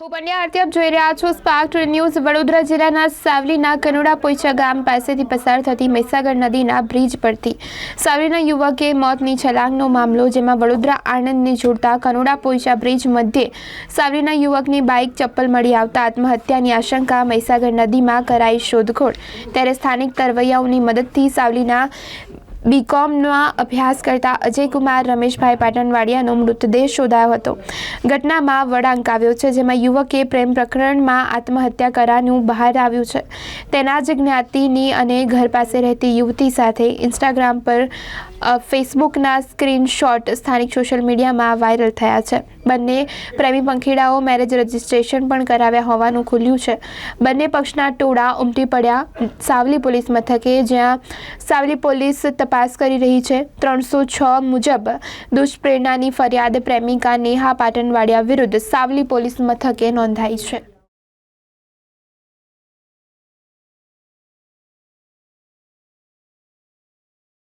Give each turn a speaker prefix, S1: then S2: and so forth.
S1: હું પંડ્યા આરતી આપ જોઈ રહ્યા છો સ્પાર્ક ન્યૂઝ વડોદરા જિલ્લાના સાવલીના કનોડા પોઈચા ગામ પાસેથી પસાર થતી મહીસાગર નદીના બ્રિજ પરથી સાવલીના યુવકે મોતની છલાંગનો મામલો, જેમાં વડોદરા આણંદને જોડતા કનોડા પોઈચા બ્રિજ મધ્યે સાવલીના યુવકની બાઇક ચપ્પલ મળી આવતા આત્મહત્યાની આશંકા મહીસાગર નદીમાં કરાઈ શોધખોળ. ત્યારે સ્થાનિક તરવૈયાઓની મદદથી સાવલીના બીકોમમાં અભ્યાસ કરતા અજયકુમાર, રમેશભાઈ પાટણવાડિયાનો મૃતદેહ શોધાયો હતો. ઘટનામાં વળાંક આવ્યો છે, જેમાં યુવકે પ્રેમ પ્રકરણમાં આત્મહત્યા કરવાનું બહાર આવ્યું છે. તેના જ જ્ઞાતિની અને ઘર પાસે રહેતી યુવતી સાથે ઇન્સ્ટાગ્રામ પર ફેસબુકના સ્ક્રીનશોટ સ્થાનિક સોશિયલ મીડિયામાં વાયરલ થયા છે. બંને પ્રેમી પંખીડાઓ મેરેજ રજિસ્ટ્રેશન પણ કરાવ્યા હોવાનું ખુલ્યું છે. બંને પક્ષના ટોળા ઉમટી પડ્યા. સાવલી પોલીસ મથકે જ્યાં સાવલી પોલીસ તપાસ કરી રહી છે. ત્રણસો છ મુજબ દુષ્પ્રેરણાની ફરિયાદ પ્રેમિકા નેહા પાટણવાડિયા વિરુદ્ધ સાવલી પોલીસ મથકે નોંધાઈ છે.